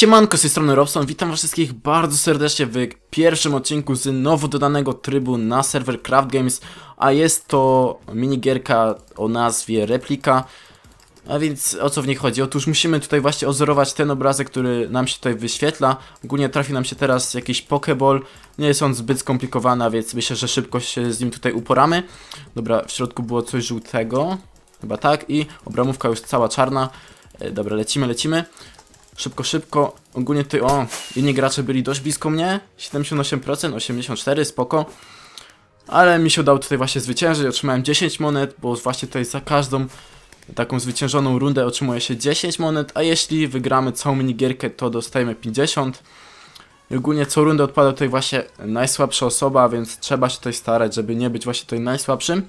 Siemanko, z tej strony Robson, witam was wszystkich bardzo serdecznie w pierwszym odcinku z nowo dodanego trybu na serwer Craft Games, a jest to minigierka o nazwie Replika. A więc o co w niej chodzi? Otóż musimy tutaj właśnie ozorować ten obrazek, który nam się tutaj wyświetla. Ogólnie trafi nam się teraz jakiś Pokeball. Nie jest on zbyt skomplikowany, więc myślę, że szybko się z nim tutaj uporamy. Dobra, w środku było coś żółtego. Chyba tak. I obramówka już cała czarna. E, Dobra, lecimy, lecimy. Szybko, szybko. Ogólnie tutaj, o, inni gracze byli dość blisko mnie. 78%, 84%, spoko. Ale mi się udało tutaj właśnie zwyciężyć. Otrzymałem 10 monet, bo właśnie tutaj za każdą taką zwyciężoną rundę otrzymuje się 10 monet, a jeśli wygramy całą minigierkę, to dostajemy 50. I ogólnie co rundę odpada tutaj właśnie najsłabsza osoba, więc trzeba się tutaj starać, żeby nie być właśnie tutaj najsłabszym.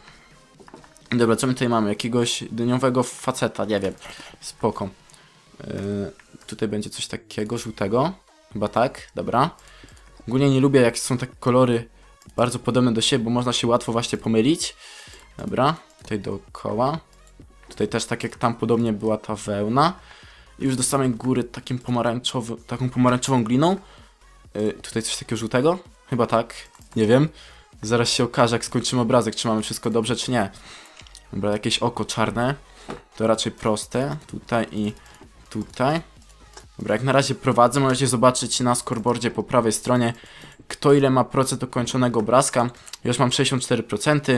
Dobra, co my tutaj mamy? Jakiegoś dyniowego faceta, nie wiem. Spoko. Yy, tutaj będzie coś takiego żółtego. Chyba tak, dobra. Ogólnie nie lubię jak są takie kolory bardzo podobne do siebie, bo można się łatwo właśnie pomylić. Dobra, tutaj dookoła. Tutaj też tak jak tam podobnie była ta wełna. I już do samej góry takim pomarańczowym, taką pomarańczową gliną. Yy, tutaj coś takiego żółtego? Chyba tak, nie wiem. Zaraz się okaże jak skończymy obrazek, czy mamy wszystko dobrze, czy nie. Dobra, jakieś oko czarne. To raczej proste. Tutaj i tutaj. Dobra, jak na razie prowadzę, możecie zobaczyć na scoreboardzie po prawej stronie, kto ile ma procent ukończonego obrazka. Już mam 64%.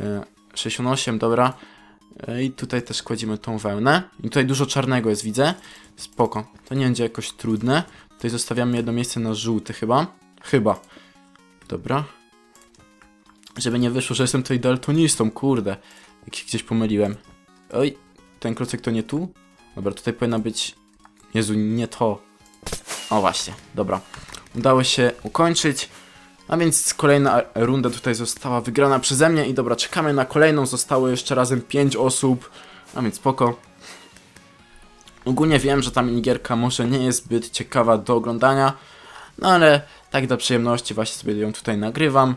Yy, 68, dobra. Yy, I tutaj też kładziemy tą wełnę. I tutaj dużo czarnego jest, widzę. Spoko. To nie będzie jakoś trudne. Tutaj zostawiamy jedno miejsce na żółty chyba. Chyba. Dobra. Żeby nie wyszło, że jestem tutaj daltonistą, kurde. Jak się gdzieś pomyliłem. Oj, ten klocek to nie tu? Dobra, tutaj powinna być... Jezu, nie to. O właśnie, dobra. Udało się ukończyć. A więc kolejna runda tutaj została wygrana przeze mnie i dobra, czekamy na kolejną. Zostało jeszcze razem 5 osób. A więc spoko. Ogólnie wiem, że ta minigierka może nie jest zbyt ciekawa do oglądania. No ale tak dla przyjemności właśnie sobie ją tutaj nagrywam.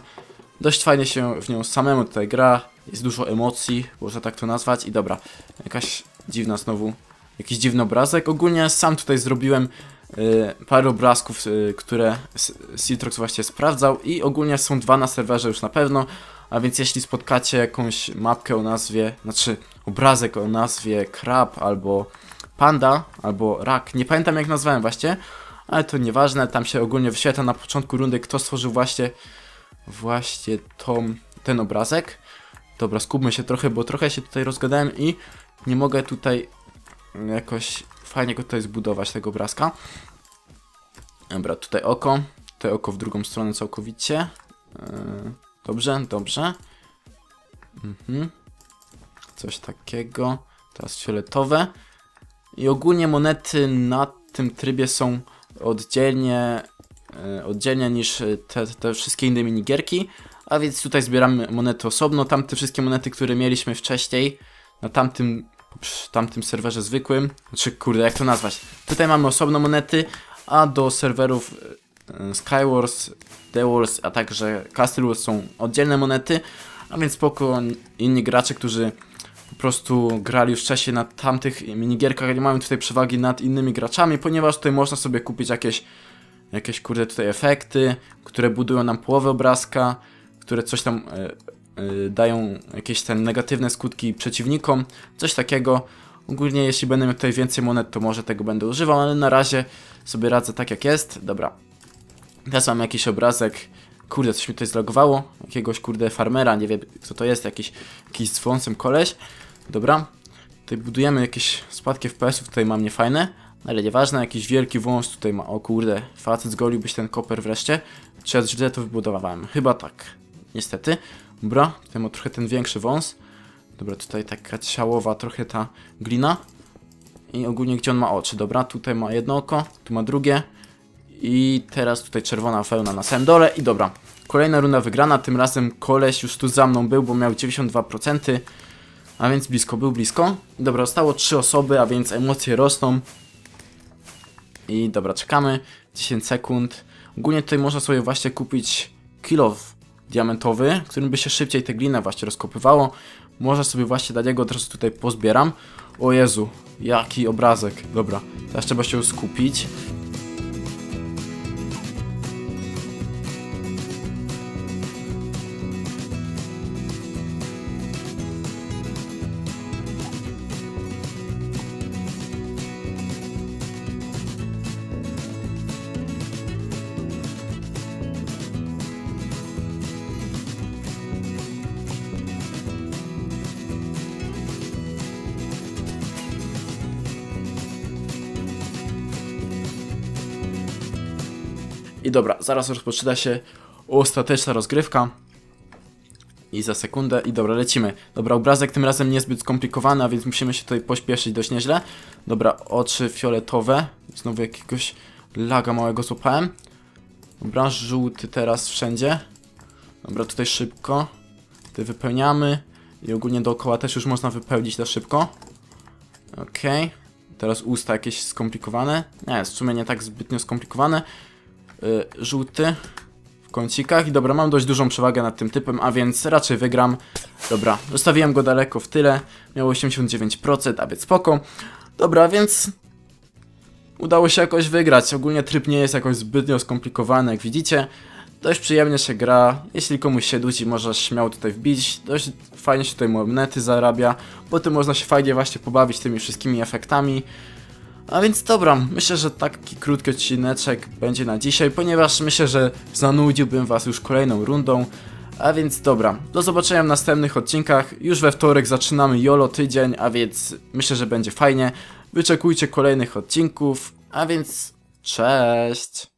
Dość fajnie się w nią samemu tutaj gra. Jest dużo emocji, można tak to nazwać. I dobra, jakaś dziwna znowu, jakiś dziwny obrazek. Ogólnie sam tutaj zrobiłem y, parę obrazków, y, które Citrox właśnie sprawdzał. I ogólnie są dwa na serwerze już na pewno. A więc jeśli spotkacie jakąś mapkę o nazwie, znaczy obrazek o nazwie Krab albo Panda, albo Rak, nie pamiętam jak nazwałem właśnie, ale to nieważne, tam się ogólnie wyświetla na początku rundy, kto stworzył właśnie właśnie tą, ten obrazek. Dobra, skupmy się trochę, bo trochę się tutaj rozgadałem i nie mogę tutaj jakoś fajnie go tutaj zbudować, tego obrazka. Dobra, tutaj oko, tutaj oko w drugą stronę całkowicie. Yy, dobrze, dobrze. Mhm. Coś takiego. Teraz fioletowe. I ogólnie monety na tym trybie są oddzielnie e, oddzielnie niż te, te wszystkie inne minigierki, a więc tutaj zbieramy monety osobno, tamte wszystkie monety, które mieliśmy wcześniej na tamtym, przy tamtym serwerze zwykłym, znaczy kurde jak to nazwać, tutaj mamy osobno monety, a do serwerów e, Skywars, The Walls, a także Castle Wars są oddzielne monety, a więc spoko inni gracze, którzy po prostu grali już wcześniej na tamtych minigierkach, nie mają tutaj przewagi nad innymi graczami, ponieważ tutaj można sobie kupić jakieś jakieś kurde tutaj efekty, które budują nam połowę obrazka, które coś tam e, dają jakieś ten negatywne skutki przeciwnikom, coś takiego. Ogólnie jeśli będę miał tutaj więcej monet, to może tego będę używał, ale na razie sobie radzę tak jak jest. Dobra. Teraz mam jakiś obrazek. Kurde, coś mi tutaj zlogowało. Jakiegoś kurde farmera, nie wiem kto to jest, jakiś, jakiś z koleś. Dobra. Tutaj budujemy jakieś spadki FPS-ów, tutaj mam niefajne. Ale nieważne, jakiś wielki wąż tutaj ma. O kurde, facet zgoliłbyś ten koper wreszcie. Czy ja źle to wybudowałem? Chyba tak. Niestety. Dobra, tutaj ma trochę ten większy wąs. Dobra, tutaj taka ciałowa trochę ta glina. I ogólnie gdzie on ma oczy? Dobra, tutaj ma jedno oko, tu ma drugie. I teraz tutaj czerwona wełna na samym dole. I dobra, kolejna runda wygrana. Tym razem koleś już tu za mną był, bo miał 92%. A więc blisko, był blisko. Dobra, zostało 3 osoby, a więc emocje rosną. I dobra, czekamy 10 sekund. Ogólnie tutaj można sobie właśnie kupić kilow diamentowy, którym by się szybciej te gliny właśnie rozkopywało. Można sobie właśnie dać jego, od razu tutaj pozbieram. O Jezu, jaki obrazek. Dobra, teraz trzeba się skupić. I dobra, zaraz rozpoczyna się ostateczna rozgrywka. I za sekundę, i dobra, lecimy. Dobra, obrazek tym razem niezbyt skomplikowany, a więc musimy się tutaj pośpieszyć dość nieźle. Dobra, oczy fioletowe. Znowu jakiegoś laga małego złapałem. Dobra, żółty teraz wszędzie. Dobra, tutaj szybko. Tutaj wypełniamy. I ogólnie dookoła też już można wypełnić na szybko. Okej. Teraz usta jakieś skomplikowane. Nie, w sumie nie tak zbytnio skomplikowane. Yy, żółty w kącikach. I dobra, mam dość dużą przewagę nad tym typem, a więc raczej wygram. Dobra, zostawiłem go daleko w tyle. Miał 89%, a więc spoko. Dobra, więc udało się jakoś wygrać. Ogólnie tryb nie jest jakoś zbytnio skomplikowany, jak widzicie. Dość przyjemnie się gra. Jeśli komuś się nudzi, można śmiało tutaj wbić. Dość fajnie się tutaj monety zarabia. Potem można się fajnie właśnie pobawić tymi wszystkimi efektami. A więc dobra, myślę, że taki krótki odcineczek będzie na dzisiaj, ponieważ myślę, że zanudziłbym was już kolejną rundą. A więc dobra, do zobaczenia w następnych odcinkach. Już we wtorek zaczynamy YOLO tydzień, a więc myślę, że będzie fajnie. Wyczekujcie kolejnych odcinków, a więc cześć!